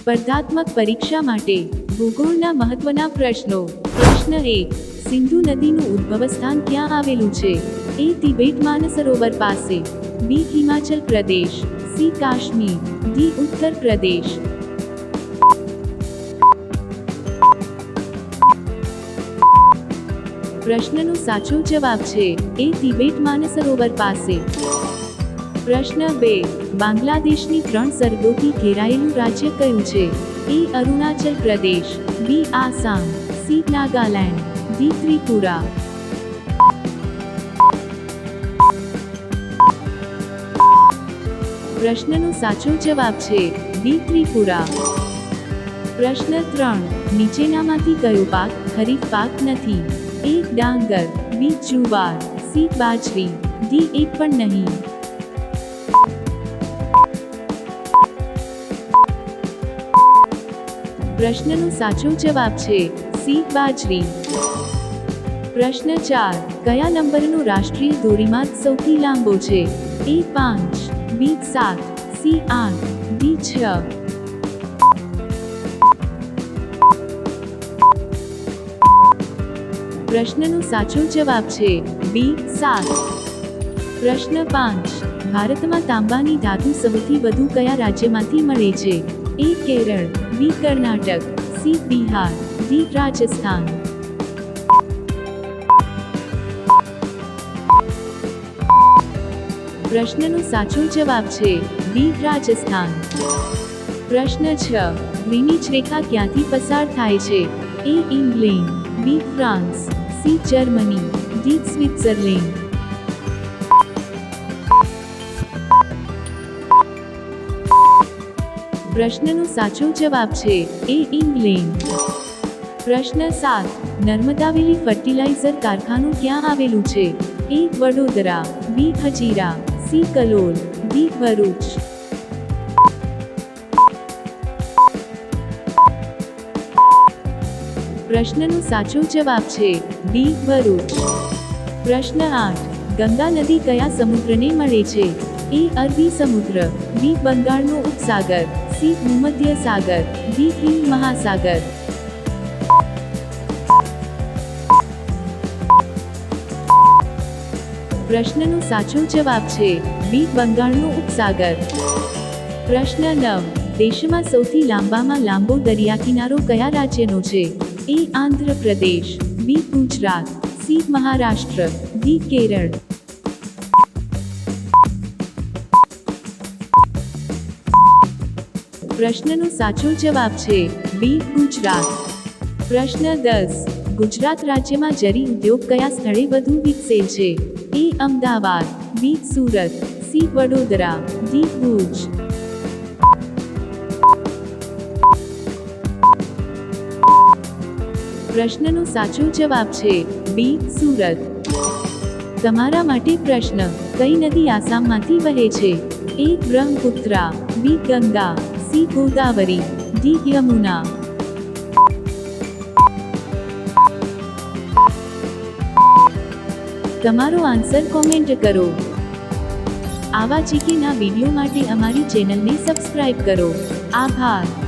સ્પર્ધાત્મક પરીક્ષા માટે ભૂગોળના મહત્વના પ્રશ્નો. પ્રશ્ન એક, સિંધુ નદીનું ઉદ્ભવ સ્થાન ક્યાં આવેલું છે? એ તિબેટ માનસરોવર પાસે. બી, હિમાચલ પ્રદેશ. સી, કાશ્મીર. ડી, ઉત્તર પ્રદેશ. પ્રશ્નનો સાચો જવાબ છે, એ તિબેટ માનસરોવર પાસે. પ્રશ્ન બે. બાંગ્લાદેશની ત્રણ સરહદોથી ઘેરાયેલું રાજ્ય કયું છે? A Arunachal Pradesh, B Assam, C Nagaland, D Tripura. પ્રશ્નનો સાચો જવાબ છે, ડી ત્રિપુરા. પ્રશ્ન ત્રણ. નીચેનામાંથી કયો પાક ખરીફ પાક નથી? એ ડાંગર, બી જુવાર, સી બાજરી, ડી એક પણ નહીં. પ્રશ્નનો સાચો જવાબ છે સી, બાજરી. પ્રશ્ન ચાર, કયા નંબરનો રાષ્ટ્રીય ધોરીમાર્ગ સૌથી લાંબો છે? એ પાંચ, બી સાત, સી આઠ, ડી છ. પ્રશ્નનો સાચો જવાબ છે બી સાત. પ્રશ્ન પાંચ, ભારતમાં તાંબાની ધાતુ સૌથી વધુ કયા રાજ્યમાંથી મળે છે? A Kerala B Karnataka C Bihar D Rajasthan પ્રશ્નનો સાચો જવાબ છે ડી રાજસ્થાન પ્રશ્ન છ ગ્રીનિચ રેખા ક્યાંથી પસાર થાય છે? A England B France C Germany D Switzerland પ્રશ્નનો સાચો જવાબ છે એ ઇંગ્લેન્ડ. પ્રશ્ન સાત નર્મદાવેલી ફર્ટિલાઇઝર કારખાનું ક્યાં આવેલું છે? A, Vadodara, B Hazira C, Kalol, D, Bharuch. પ્રશ્નનો સાચો જવાબ છે ડી ભરૂચ. પ્રશ્ન આઠ, ગંગા નદી કયા સમુદ્રને મળે છે? એ, અરબી સમુદ્ર, બી, બંગાળનો ઉપસાગર. સી ભૂમધ્ય સાગર ડી હિંદ મહાસાગર પ્રશ્નનો સાચો જવાબ છે બી બંગાળનો ઉપસાગર પ્રશ્ન નવ, દેશમાં સૌથી લાંબામાં લાંબો દરિયાકિનારો કયા રાજ્યનો છે? A Andhra Pradesh B Gujarat C Maharashtra D Kerala. પ્રશ્નનો સાચો જવાબ છે બી ગુજરાત. પ્રશ્ન દસ, ગુજરાત રાજ્યમાં જરી ઉદ્યોગ કયા સ્થળે વધુ વિકસેલ છે? A Ahmedabad. B Surat. C Vadodara. D Bhuj. પ્રશ્નનો સાચો જવાબ છે બી સુરત. તમારા માટે પ્રશ્ન કઈ નદી આસામમાંથી વહે છે? A Brahmaputra. B Ganga. C Godavari D Yamuna તમારો આન્સર કોમેન્ટ કરો. આવા ચીકીના વીડિયો માટે અમારી ચેનલને સબસ્ક્રાઇબ કરો. આભાર.